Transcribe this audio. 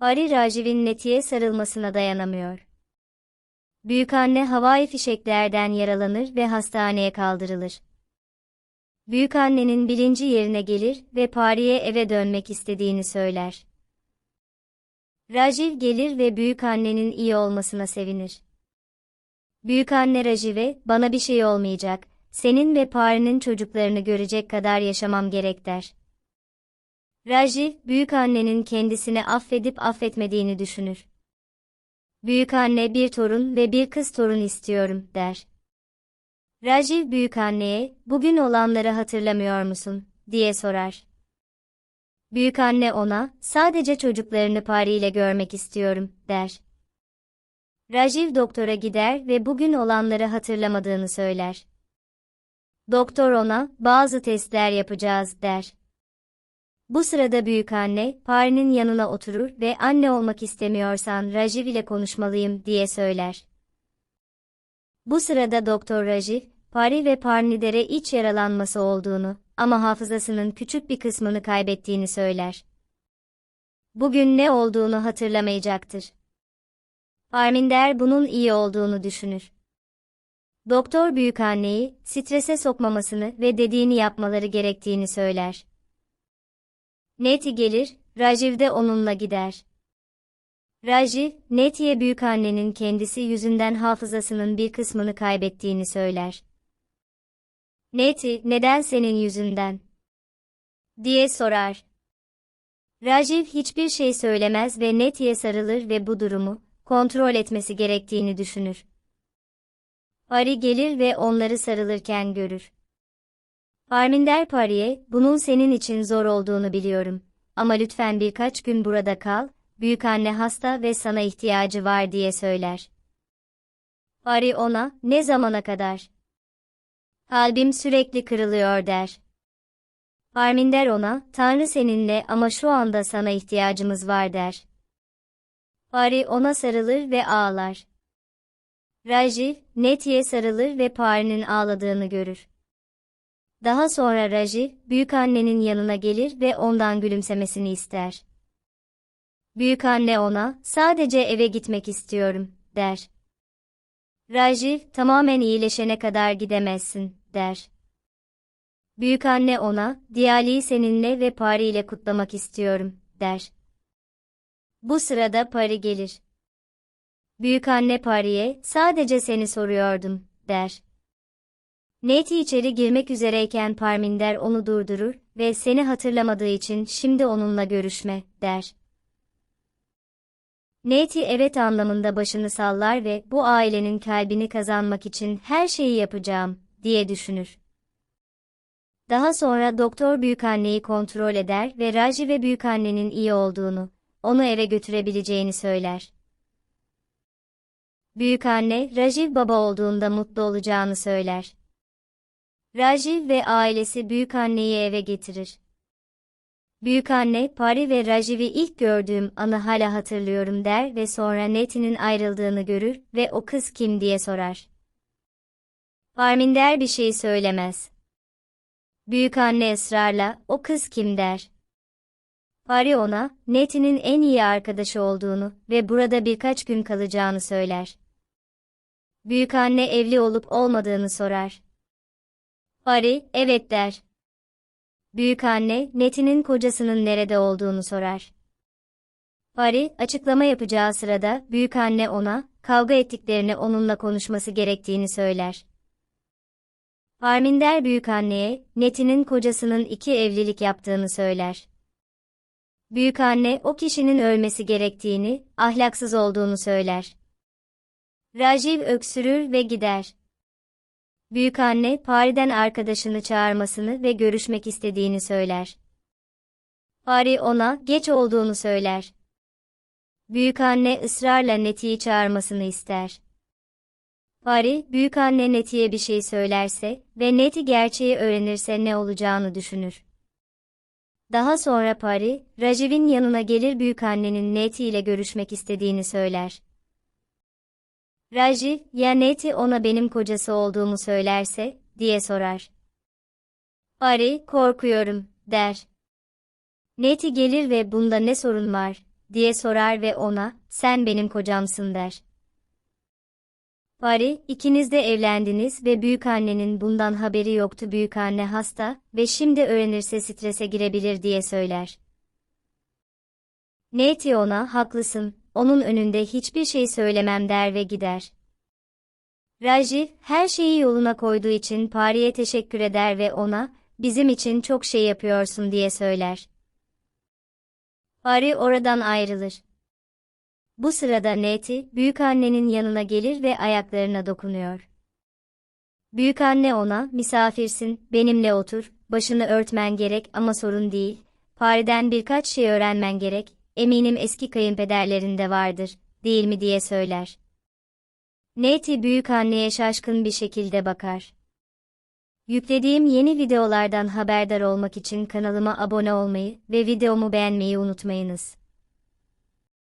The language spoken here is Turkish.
Ari Rajiv'in Neti'ye sarılmasına dayanamıyor. Büyükanne havai fişeklerden yaralanır ve hastaneye kaldırılır. Büyükannenin bilinci yerine gelir ve Pari'ye eve dönmek istediğini söyler. Rajiv gelir ve büyükannenin iyi olmasına sevinir. Büyükanne Rajiv'e, bana bir şey olmayacak, senin ve Pari'nin çocuklarını görecek kadar yaşamam gerek der. Rajiv, büyükannenin kendisini affedip affetmediğini düşünür. Büyükanne bir torun ve bir kız torun istiyorum, der. Rajiv büyükanneye, bugün olanları hatırlamıyor musun, diye sorar. Büyükanne ona, sadece çocuklarını Pari ile görmek istiyorum, der. Rajiv doktora gider ve bugün olanları hatırlamadığını söyler. Doktor ona, bazı testler yapacağız, der. Bu sırada büyükanne, Pari'nin yanına oturur ve anne olmak istemiyorsan Rajiv ile konuşmalıyım, diye söyler. Bu sırada Doktor Rajiv, Pari ve Parnider'e iç yaralanması olduğunu ama hafızasının küçük bir kısmını kaybettiğini söyler. Bugün ne olduğunu hatırlamayacaktır. Parminder bunun iyi olduğunu düşünür. Doktor büyükanneyi strese sokmamasını ve dediğini yapmaları gerektiğini söyler. Neti gelir, Rajiv de onunla gider. Rajiv, Neti'ye büyükannenin kendisi yüzünden hafızasının bir kısmını kaybettiğini söyler. Neti, neden senin yüzünden? diye sorar. Rajiv hiçbir şey söylemez ve Neti'ye sarılır ve bu durumu kontrol etmesi gerektiğini düşünür. Pari gelir ve onları sarılırken görür. Parminder Pari'ye, bunun senin için zor olduğunu biliyorum. Ama lütfen birkaç gün burada kal, büyük anne hasta ve sana ihtiyacı var diye söyler. Pari ona, ne zamana kadar? Kalbim sürekli kırılıyor der. Parminder ona, Tanrı seninle ama şu anda sana ihtiyacımız var der. Pari ona sarılır ve ağlar. Rajiv, Neti'ye sarılır ve Pari'nin ağladığını görür. Daha sonra Rajiv, büyükannenin yanına gelir ve ondan gülümsemesini ister. Büyükanne ona, sadece eve gitmek istiyorum, der. Rajiv, tamamen iyileşene kadar gidemezsin, der. Büyükanne ona, Diyali'yi seninle ve Pari ile kutlamak istiyorum, der. Bu sırada Pari gelir. Büyükanne Pari'ye, sadece seni soruyordum, der. Neti içeri girmek üzereyken Parminder onu durdurur ve seni hatırlamadığı için şimdi onunla görüşme, der. Neti evet anlamında başını sallar ve bu ailenin kalbini kazanmak için her şeyi yapacağım, diye düşünür. Daha sonra doktor büyükanneyi kontrol eder ve Raji ve büyükannenin iyi olduğunu, onu eve götürebileceğini söyler. Büyükanne, Rajiv baba olduğunda mutlu olacağını söyler. Rajiv ve ailesi büyükanneyi eve getirir. Büyükanne, Pari ve Rajiv'i ilk gördüğüm anı hala hatırlıyorum der ve sonra Neti'nin ayrıldığını görür ve o kız kim diye sorar. Parminder bir şey söylemez. Büyükanne ısrarla, o kız kim der. Pari ona, Neti'nin en iyi arkadaşı olduğunu ve burada birkaç gün kalacağını söyler. Büyükanne evli olup olmadığını sorar. Pari, evet der. Büyükanne, Neti'nin kocasının nerede olduğunu sorar. Pari, açıklama yapacağı sırada, büyükanne ona, kavga ettiklerini onunla konuşması gerektiğini söyler. Parminder büyükanneye, Neti'nin kocasının iki evlilik yaptığını söyler. Büyükanne, o kişinin ölmesi gerektiğini, ahlaksız olduğunu söyler. Rajiv öksürür ve gider. Büyükanne, Pari'den arkadaşını çağırmasını ve görüşmek istediğini söyler. Pari ona, geç olduğunu söyler. Büyükanne ısrarla Neti'yi çağırmasını ister. Pari, büyükanne Neti'ye bir şey söylerse ve Neti gerçeği öğrenirse ne olacağını düşünür. Daha sonra Pari, Rajiv'in yanına gelir büyükannenin Neti ile görüşmek istediğini söyler. Rajiv, ya Neti ona benim kocası olduğumu söylerse, diye sorar. Pari, korkuyorum, der. Neti gelir ve bunda ne sorun var, diye sorar ve ona, sen benim kocamsın der. Pari, ikiniz de evlendiniz ve büyükannenin bundan haberi yoktu büyükanne hasta ve şimdi öğrenirse strese girebilir diye söyler. Neti ona, haklısın, onun önünde hiçbir şey söylemem der ve gider. Rajiv, her şeyi yoluna koyduğu için Pari'ye teşekkür eder ve ona, bizim için çok şey yapıyorsun diye söyler. Pari oradan ayrılır. Bu sırada Neti, büyükannenin yanına gelir ve ayaklarına dokunuyor. Büyükanne ona, misafirsin, benimle otur, başını örtmen gerek ama sorun değil, Pari'den birkaç şey öğrenmen gerek, eminim eski kayınpederlerinde vardır, değil mi diye söyler. Neti büyükanneye şaşkın bir şekilde bakar. Yüklediğim yeni videolardan haberdar olmak için kanalıma abone olmayı ve videomu beğenmeyi unutmayınız.